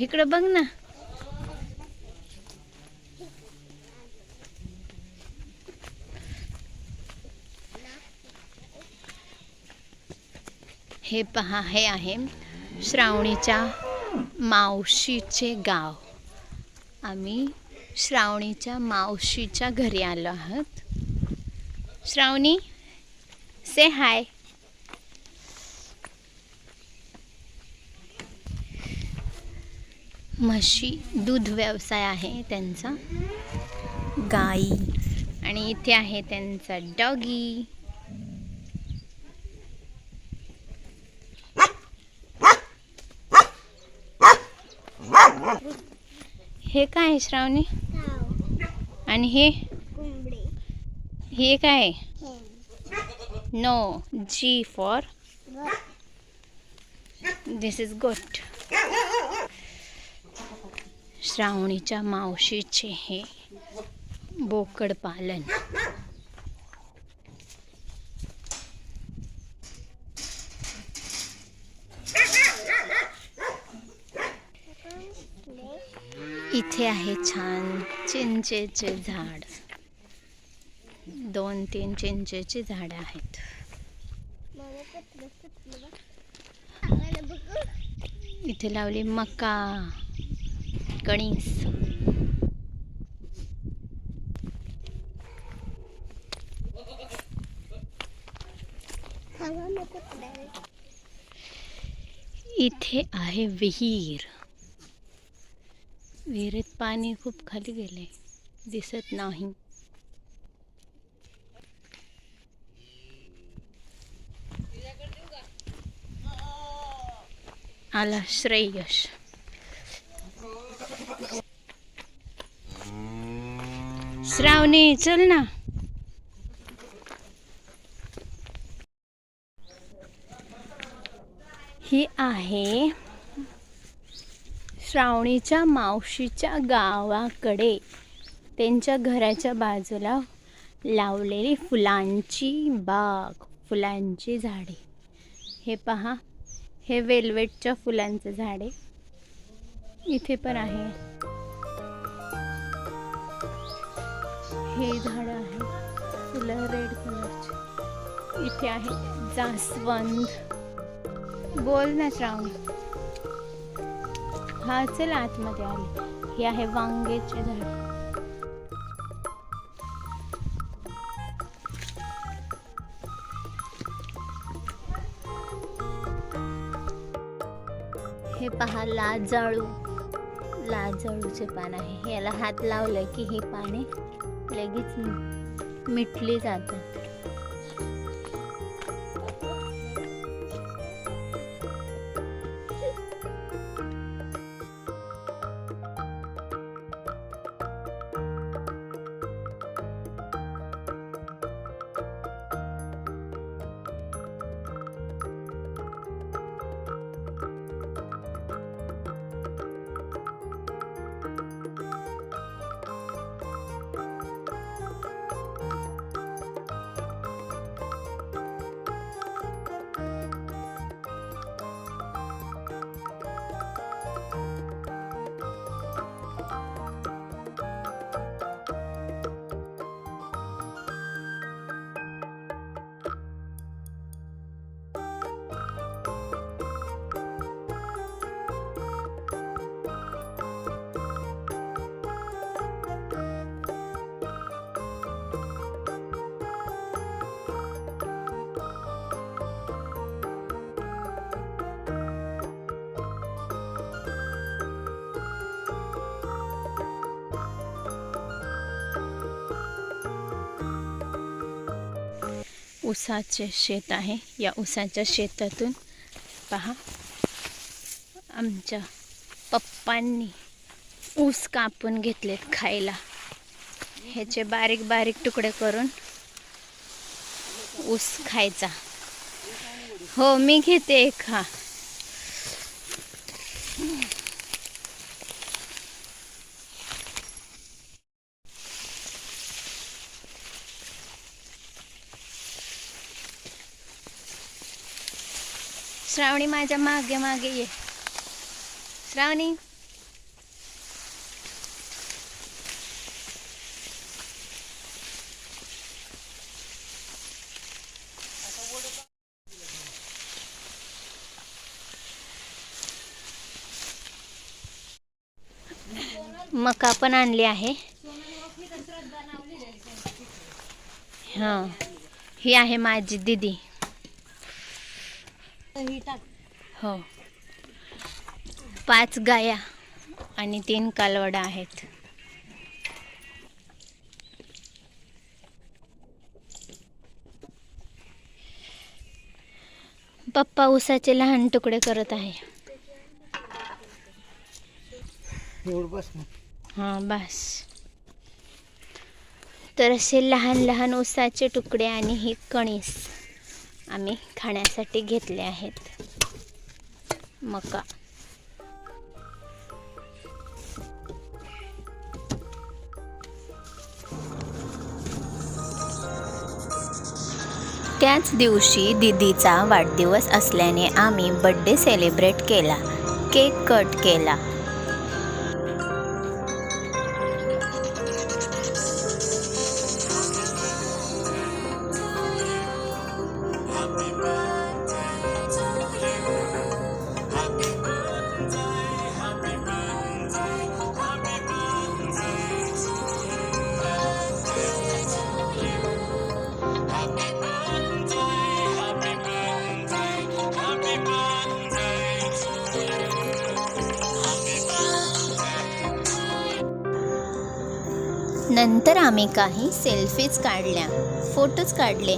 इकडं बघ ना. हे पहा हे आहे श्रावणीच्या मावशीचे गाव. आम्ही श्रावणीच्या मावशीच्या घरी आलो आहोत. श्रावणी से हाय म्हशी दूध व्यवसाय आहे त्यांचा. गाई. आणि इथे आहे त्यांचा डॉगी. हे काय आहे श्रावणी? आणि हे? हे काय आहे? नो जी फॉर दिस इज गुड श्रावणीच्या मावशीचे हे बोकड पालन. इथे आहे छान चिंचेचे झाड. दोन तीन चिंचेची झाडं आहेत. इथे लावली मका. कणीस इथे आहे विहीर. विहिरीत पाणी खूप खाली गेले. दिसत नाही. आला श्रेयश. श्रावणी चल ना. ही आहे श्रावणीच्या मावशीच्या गावाकडे. त्यांच्या घराच्या बाजूला लावलेली फुलांची बाग फुलांची झाडे. हे पहा हे वेल्वेटच्या फुलांचं झाडे. इथे पण आहे. हे झाड आहे. फुलं रेड कलरचे इथे आहे जास्वंद. बोल ना श्रावणी हा चल आतमध्ये आले. हे आहे वांग्याचे झाड. हे पहा लाजाळू. लाजाळूचे पान आहे. याला हात लावलं की हे पाने लगेच मिटली जातात ऊसाचे शेत आहे. या ऊसाच्या शेतातून पहा. आमच्या पप्पांनी ऊस कापून घेतलेत खायला. ह्याचे बारीक बारीक तुकडे करून ऊस खायचा. हो मी घेते एक. हा. श्रावणी माझ्या मागे मागे ये. श्रावणी. मका पण आणली आहे. हा. ही आहे माझी दिदी. हो पाच गाया आणि तीन कालवडा आहेत. पप्पा उसाचे लहान तुकडे करत आहे. एवढं बस मग. हां बस. तर असे लहान लहान उसाचे तुकडे आणि ही कणीस. आम्ही खाण्यासाठी घेतले आहेत. मका. त्याच दिवशी दिदीचा वाढदिवस असल्याने आम्ही बड्डे सेलिब्रेट केला. केक कट केला. नंतर आम्ही काही सेल्फीज काढल्या फोटोज काढले.